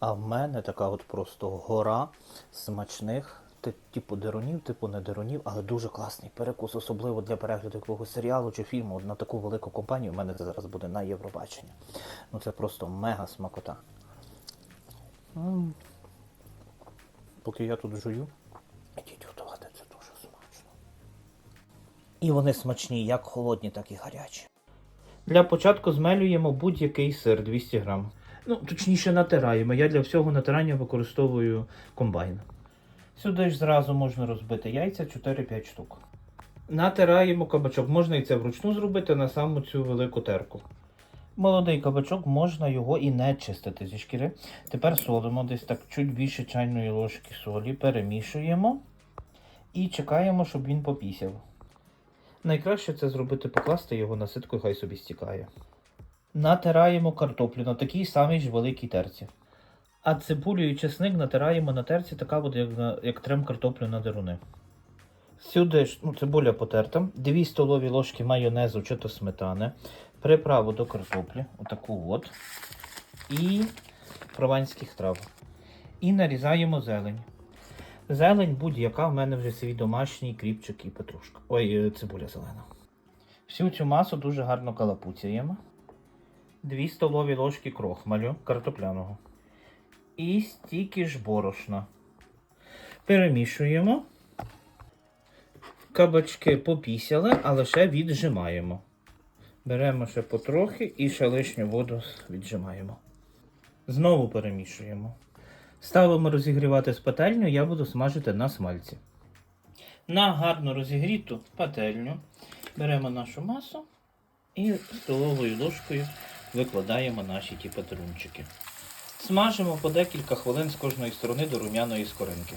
А в мене така от просто гора смачних, типу дерунів, типу не дерунів, але дуже класний перекус, особливо для перегляду якогось серіалу чи фільму. На таку велику компанію у мене це зараз буде на Євробачення. Ну це просто мега смакота. Поки я тут жую, ідіть готувати, це дуже смачно. І вони смачні, як холодні, так і гарячі. Для початку змелюємо будь-який сир 200 грам. Ну, точніше, натираємо. Я для всього натирання використовую комбайн. Сюди ж зразу можна розбити яйця 4-5 штук. Натираємо кабачок. Можна і це вручну зробити на саму цю велику терку. Молодий кабачок, можна його і не чистити зі шкіри. Тепер солимо десь так чуть більше чайної ложки солі, перемішуємо і чекаємо, щоб він попісяв. Найкраще це зробити покласти його на ситку, і хай собі стікає. Натираємо картоплю на такій самій ж великій терці. А цибулю і чесник натираємо на терці, така от, як, на- як трем картоплю на деруни. Сюди ж ну, цибуля потерта, 2 столові ложки майонезу чи то сметани, приправу до картоплі, отаку от, і прованських трав. І нарізаємо зелень. Зелень будь-яка, в мене вже свій домашній кріпчик і петрушка. Ой, е, цибуля зелена. Всю цю масу дуже гарно калапуцяємо. 2 столові ложки крохмалю картопляного. І стільки ж борошна. Перемішуємо. Кабачки попісяли, але ще віджимаємо. Беремо ще потрохи і ще лишню воду віджимаємо. Знову перемішуємо. Ставимо розігрівати з пательню, я буду смажити на смальці. На гарно розігріту пательню беремо нашу масу і столовою ложкою викладаємо наші ті патрунчики. Смажимо по декілька хвилин з кожної сторони до рум'яної скоринки.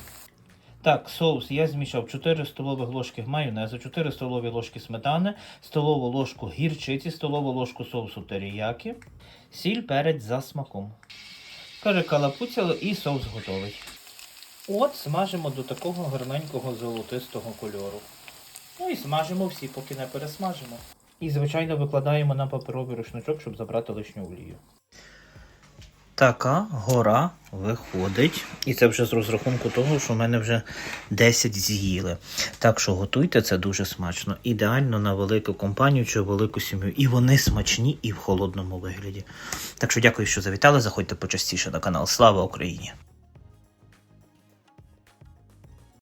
Так, соус я змішав 4 столових ложки майонезу, 4 столові ложки сметани, столову ложку гірчиці, столову ложку соусу теріякі, сіль, перець за смаком. Перекалапуцяли і соус готовий. От смажимо до такого гарненького золотистого кольору. Ну і смажимо всі, поки не пересмажимо. І, звичайно, викладаємо на паперовий рушничок, щоб забрати лишню олію. Така гора виходить. І це вже з розрахунку того, що в мене вже 10 з'їли. Так що готуйте це дуже смачно. Ідеально на велику компанію чи велику сім'ю. І вони смачні і в холодному вигляді. Так що дякую, що завітали. Заходьте почастіше на канал. Слава Україні!